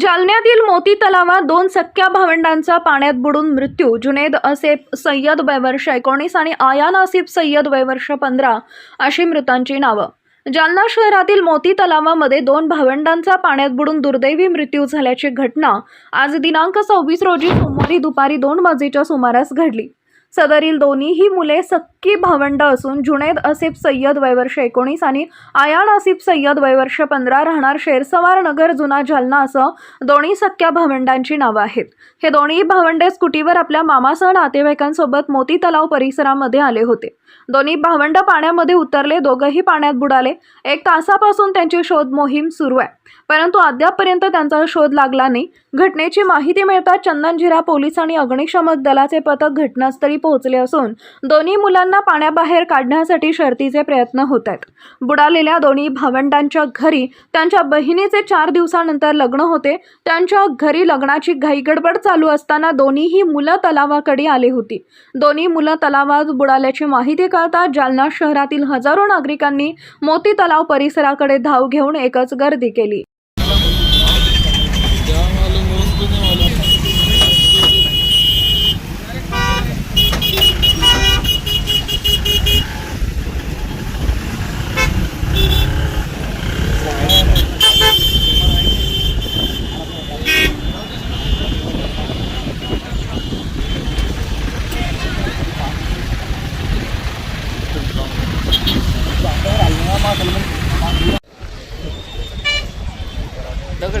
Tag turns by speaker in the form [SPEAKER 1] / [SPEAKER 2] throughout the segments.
[SPEAKER 1] जालन्यातील मोती तलावात दोन सख्या भावंडांचा पाण्यात बुडून मृत्यू. जुनेद असेफ सय्यद वयवर्ष एकोणीस आणि आयान आसिफ सय्यद वयवर्ष पंधरा अशी मृतांची नावं. जालना शहरातील मोती तलावामध्ये दोन भावंडांचा पाण्यात बुडून दुर्दैवी मृत्यू झाल्याची घटना आज दिनांक सव्वीस रोजी सोमवारी दुपारी दोन वाजेच्या सुमारास घडली. सदरील दोन्हीही मुले सक्की भावंड असून जुनेद असिफ सय्यद वयवर्ष एकोणीस आणि आयान आसिफ सय्यद वयवर्ष पंधरा राहणार शेरसवार नगर जुना जालना असं दोन्ही सख्या भावंडांची नावं आहेत. हे दोन्ही भावंडे स्कुटीवर आपल्या मामासह नातेवाईकांसोबत मोती तलाव परिसरामध्ये आले होते. दोन्ही भावंड पाण्यामध्ये उतरले दोघंही पाण्यात बुडाले. एक तासापासून त्यांची शोध मोहीम सुरू आहे. परंतु अद्यापपर्यंत त्यांचा शोध लागला नाही. घटनेची माहिती मिळताच चंदनजिरा पोलीस आणि अग्निशमक दलाचे पथक घटनास्थळी पोहोचले असून दोन्ही मुलांना पाण्याबाहेर काढण्यासाठी शर्तीचे प्रयत्न होत आहेत. बुडालेल्या दोन्ही भावंडांच्या घरी त्यांच्या बहिणीचे चार दिवसानंतर लग्न होते. त्यांच्या घरी लग्नाची घाईगडबड चालू असताना दोन्हीही मुलं तलावाकडे आली होती. दोन्ही मुलं तलावात बुडाल्याची माहिती कळता जालना शहरातील हजारो नागरिकांनी मोती तलाव परिसराकडे धाव घेऊन एकच गर्दी केली.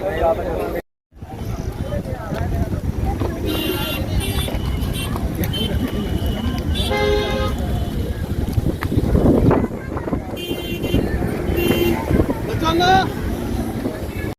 [SPEAKER 2] बचाना